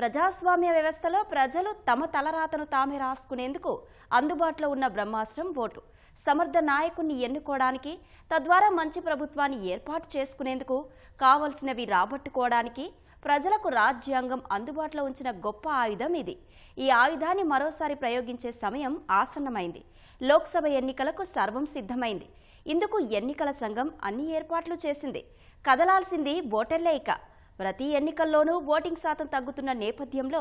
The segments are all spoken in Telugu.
ప్రజాస్వామ్య వ్యవస్థలో ప్రజలు తమ తలరాతను తామే రాసుకునేందుకు అందుబాటులో ఉన్న బ్రహ్మాస్త్రం ఓటు. సమర్థ నాయకుణ్ణి ఎన్నుకోవడానికి తద్వారా మంచి ప్రభుత్వాన్ని ఏర్పాటు చేసుకునేందుకు కావలసినవి రాబట్టుకోవడానికి ప్రజలకు రాజ్యాంగం అందుబాటులో ఉంచిన గొప్ప ఆయుధం ఇది. ఈ ఆయుధాన్ని మరోసారి ప్రయోగించే సమయం ఆసన్నమైంది. లోక్సభ ఎన్నికలకు సర్వం సిద్ధమైంది. ఇందుకు ఎన్నికల సంఘం అన్ని ఏర్పాట్లు చేసింది. కదలాల్సింది ఓటర్లే ఇక. ప్రతి ఎన్నికల్లోనూ ఓటింగ్ శాతం తగ్గుతున్న నేపథ్యంలో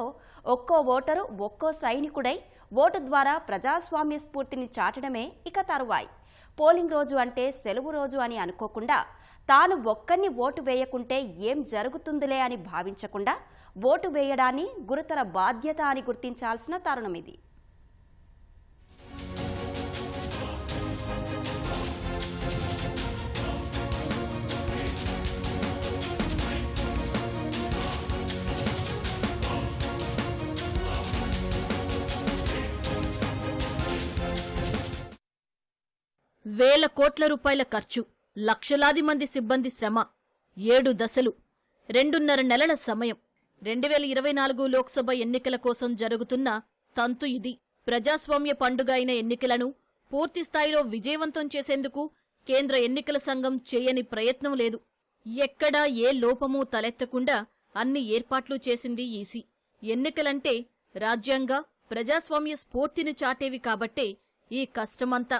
ఒక్కో ఓటరు ఒక్కో సైనికుడై ఓటు ద్వారా ప్రజాస్వామ్య స్ఫూర్తిని చాటడమే ఇక తరువాయి. పోలింగ్ రోజు అంటే సెలవు రోజు అని అనుకోకుండా తాను ఒక్కరిని ఓటు వేయకుంటే ఏం జరుగుతుందిలే అని భావించకుండా ఓటు వేయడాన్ని గురుతర బాధ్యత అని గుర్తించాల్సిన తరుణం ఇది. వేల కోట్ల రూపాయల ఖర్చు లక్షలాది మంది సిబ్బంది శ్రమ ఏడు దశలు రెండున్నర నెలల సమయం. రెండు వేల ఇరవై నాలుగు లోక్సభ ఎన్నికల కోసం జరుగుతున్న తంతు ఇది. ప్రజాస్వామ్య పండుగ అయిన ఎన్నికలను పూర్తిస్థాయిలో విజయవంతం చేసేందుకు కేంద్ర ఎన్నికల సంఘం చేయని ప్రయత్నం లేదు. ఎక్కడా ఏ లోపమూ తలెత్తకుండా అన్ని ఏర్పాట్లు చేసింది ఈసీ. ఎన్నికలంటే రాజ్యాంగ ప్రజాస్వామ్య స్ఫూర్తిని చాటేవి కాబట్టే ఈ కష్టమంతా.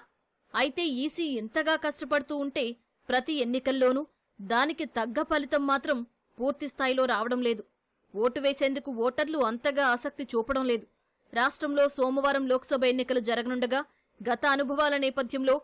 అయితే ఈసీ ఇంతగా కష్టపడుతూ ఉంటే ప్రతి ఎన్నికల్లోనూ దానికి తగ్గ ఫలితం మాత్రం పూర్తిస్థాయిలో రావడం లేదు. ఓటు వేసేందుకు ఓటర్లు అంతగా ఆసక్తి చూపడం లేదు. రాష్ట్రంలో సోమవారం లోక్సభ ఎన్నికలు జరగనుండగా గత అనుభవాల నేపథ్యంలో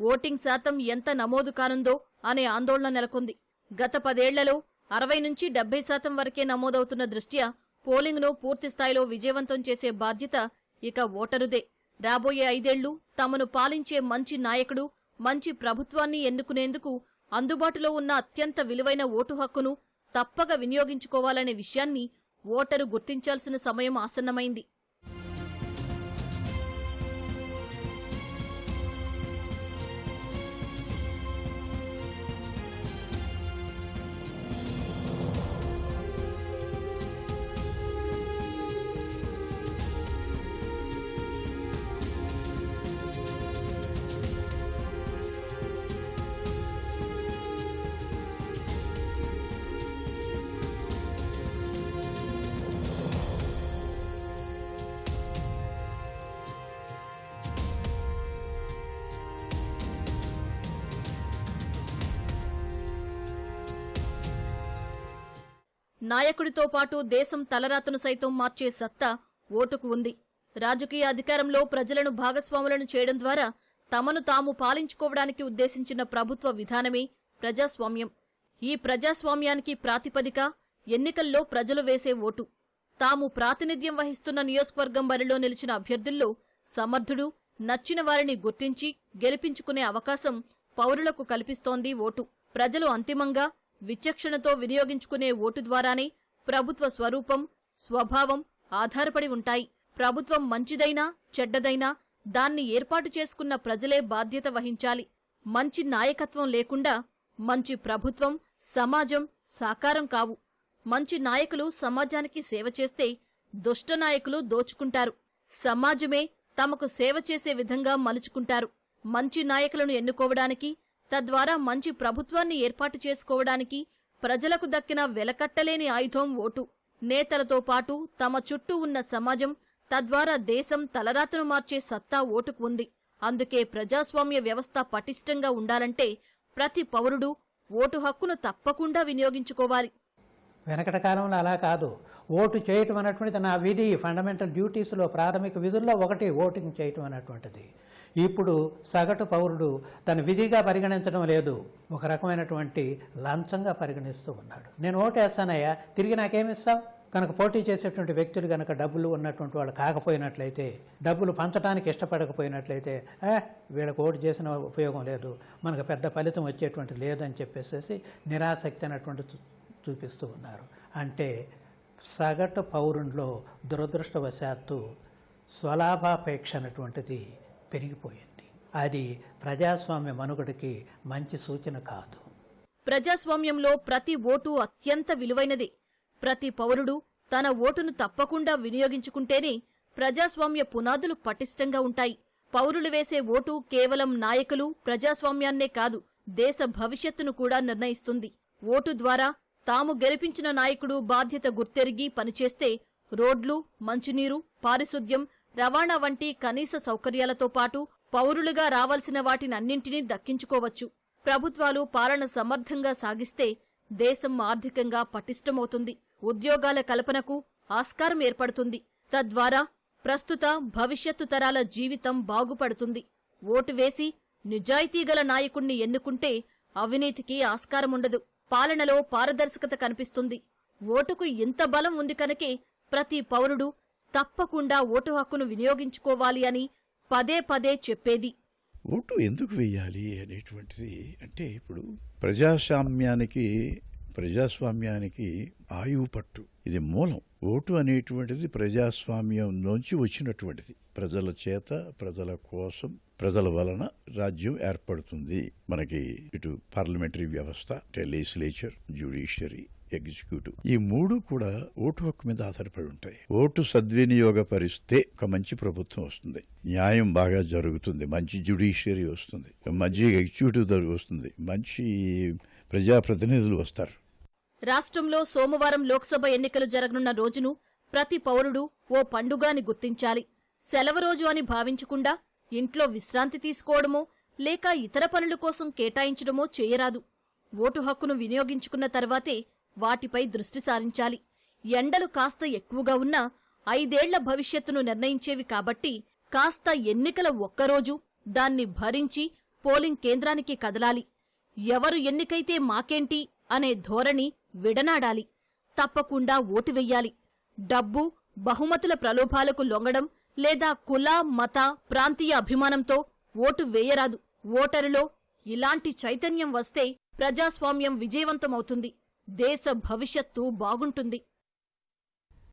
ఓటింగ్ శాతం ఎంత నమోదు కానుందో అనే ఆందోళన నెలకొంది. గత పదేళ్ళలో అరవై నుంచి డెబ్బై శాతం వరకే నమోదవుతున్న దృష్ట్యా పోలింగ్ను పూర్తిస్థాయిలో విజయవంతం చేసే బాధ్యత ఇక ఓటరుదే. రాబోయే ఐదేళ్ళు తమను పాలించే మంచి నాయకుడు మంచి ప్రభుత్వాన్ని ఎన్నుకునేందుకు అందుబాటులో ఉన్న అత్యంత విలువైన ఓటు హక్కును తప్పక వినియోగించుకోవాలనే విషయాన్ని ఓటరు గుర్తించాల్సిన సమయం ఆసన్నమైంది. నాయకుడితో పాటు దేశం తలరాతను సైతం మార్చే సత్తా ఓటుకు ఉంది. రాజకీయ అధికారంలో ప్రజలను భాగస్వాములను చేయడం ద్వారా తమను తాము పాలించుకోవడానికి ఉద్దేశించిన ప్రభుత్వ విధానమే ప్రజాస్వామ్యం. ఈ ప్రజాస్వామ్యానికి ప్రాతిపదిక ఎన్నికల్లో ప్రజలు వేసే ఓటు. తాము ప్రాతినిధ్యం వహిస్తున్న నియోజకవర్గం బరిలో నిలిచిన అభ్యర్థుల్లో సమర్థుడు నచ్చిన వారిని గుర్తించి గెలిపించుకునే అవకాశం పౌరులకు కల్పిస్తోంది ఓటు. ప్రజలు అంతిమంగా విచక్షణతో వినియోగించుకునే ఓటు ద్వారానే ప్రభుత్వ స్వరూపం స్వభావం ఆధారపడి ఉంటాయి. ప్రభుత్వం మంచిదైనా చెడ్డదైనా దాన్ని ఏర్పాటు చేసుకున్న ప్రజలే బాధ్యత వహించాలి. మంచి నాయకత్వం లేకుండా మంచి ప్రభుత్వం సమాజం సాకారం కావు. మంచి నాయకులు సమాజానికి సేవ చేస్తే దుష్ట నాయకులు దోచుకుంటారు. సమాజమే తమకు సేవ చేసే విధంగా మలుచుకుంటారు. మంచి నాయకులను ఎన్నుకోవడానికి తద్వారా మంచి ప్రభుత్వాన్ని ఏర్పాటు చేసుకోవడానికి ప్రజలకు దక్కిన వెలకట్టలేని ఆయుధం ఓటు. నేతలతో పాటు తమ చుట్టూ ఉన్న సమాజం తద్వారా దేశం తలరాతను మార్చే సత్తా ఓటుకు ఉంది. అందుకే ప్రజాస్వామ్య వ్యవస్థ పటిష్టంగా ఉండాలంటే ప్రతి పౌరుడు ఓటు హక్కును తప్పకుండా వినియోగించుకోవాలి. వెనకట కాలంలో అలా కాదు. ఓటు చేయటం అనేటువంటిది నా విధి ఫండమెంటల్ డ్యూటీస్లో ప్రాథమిక విధుల్లో ఒకటి ఓటింగ్ చేయటం అనేటువంటిది ఇప్పుడు సగటు పౌరుడు తన విధిగా పరిగణించడం లేదు. ఒక రకమైనటువంటి లంచంగా పరిగణిస్తూ ఉన్నాడు. నేను ఓటు వేస్తానయ్యా తిరిగి నాకేమిస్తావు కనుక పోటీ చేసేటువంటి వ్యక్తులు కనుక డబ్బులు ఉన్నటువంటి వాళ్ళు కాకపోయినట్లయితే డబ్బులు పంచడానికి ఇష్టపడకపోయినట్లయితే "ఏ, వీళ్ళకి ఓటు చేసిన ఉపయోగం లేదు. మనకు పెద్ద ఫలితం వచ్చేటువంటి లేదని చెప్పేసి నిరాసక్తి అనేటువంటి చూపిస్తూ ఉన్నారు. అంటే సగటు పౌరునిలో దురదృష్టవశాత్తు స్వలాభాపేక్ష అనేటువంటిది పెరిగిపోయింది. అది ప్రజాస్వామ్య మనుగడకి మంచి సూచన కాదు. ప్రజాస్వామ్యంలో ప్రతి ఓటు అత్యంత విలువైనది. ప్రతి పౌరుడు తన ఓటును తప్పకుండా వినియోగించుకుంటేనే ప్రజాస్వామ్య పునాదులు పటిష్టంగా ఉంటాయి. పౌరులు వేసే ఓటు కేవలం నాయకులు ప్రజాస్వామ్యాన్నే కాదు దేశ భవిష్యత్తును కూడా నిర్ణయిస్తుంది. ఓటు ద్వారా తాము గెలిపించిన నాయకుడు బాధ్యత గుర్తెరిగి పనిచేస్తే రోడ్లు మంచినీరు పారిశుద్ధ్యం రవాణా వంటి కనీస సౌకర్యాలతో పాటు పౌరులుగా రావాల్సిన వాటినన్నింటినీ దక్కించుకోవచ్చు. ప్రభుత్వాలు పాలన సమర్థంగా సాగిస్తే దేశం ఆర్థికంగా పటిష్టమవుతుంది. ఉద్యోగాల కల్పనకు ఆస్కారం ఏర్పడుతుంది. తద్వారా ప్రస్తుత భవిష్యత్తు తరాల జీవితం బాగుపడుతుంది. ఓటు వేసి నిజాయితీగల నాయకుణ్ణి ఎన్నుకుంటే అవినీతికి ఆస్కారముండదు. పాలనలో పారదర్శకత కనిపిస్తుంది. ఓటుకు ఇంత బలం ఉంది కనుకే ప్రతి పౌరుడు తప్పకుండా ఓటు హక్కును వినియోగించుకోవాలి అని పదే పదే చెప్పేది. ఓటు ఎందుకు వేయాలి అనేటువంటిది అంటే ఇప్పుడు ప్రజాస్వామ్యానికి ప్రజాస్వామ్యానికి ఆయువు పట్టు. ఇది మూలం. ఓటు అనేటువంటిది ప్రజాస్వామ్యం నుంచి వచ్చినటువంటిది. ప్రజల చేత ప్రజల కోసం ప్రజల వలన రాజ్యం ఏర్పడుతుంది. మనకి ఇటు పార్లమెంటరీ వ్యవస్థ లెజిస్లేచర్ జ్యుడిషియరీ ఎగ్జిక్యూటివ్ ఈ మూడు కూడా ఓటు హక్కు మీద ఆధారపడి ఉంటాయి. ఓటు సద్వినియోగపరిస్తే ఒక మంచి ప్రభుత్వం వస్తుంది. న్యాయం బాగా జరుగుతుంది. మంచి జ్యుడిషియరీ వస్తుంది. మంచి ఎగ్జిక్యూటివ్ వస్తుంది. మంచి ప్రజాప్రతినిధులు వస్తారు. రాష్ట్రంలో సోమవారం లోక్సభ ఎన్నికలు జరగనున్న రోజును ప్రతి పౌరుడు ఓ పండుగాని గుర్తించాలి. సెలవు రోజు అని భావించకుండా ఇంట్లో విశ్రాంతి తీసుకోవడమో లేక ఇతర పనుల కోసం కేటాయించడమో చేయరాదు. ఓటు హక్కును వినియోగించుకున్న తర్వాతే వాటిపై దృష్టి సారించాలి. ఎండలు కాస్త ఎక్కువగా ఉన్నా ఐదేళ్ళ భవిష్యత్తును నిర్ణయించేవి కాబట్టి కాస్త ఎన్నికల ఒక్కరోజు దాన్ని భరించి పోలింగ్ కేంద్రానికి కదలాలి. ఎవరు ఎన్నికైతే మాకేంటి అనే ధోరణి విడనాడాలి. తప్పకుండా ఓటు వెయ్యాలి. డబ్బు బహుమతుల ప్రలోభాలకు లొంగడం లేదా కుల మత ప్రాంతీయ అభిమానంతో ఓటు వేయరాదు. ఓటరులో ఇలాంటి చైతన్యం వస్తే ప్రజాస్వామ్యం విజయవంతమవుతుంది. దేశ భవిష్యత్తు బాగుంటుంది.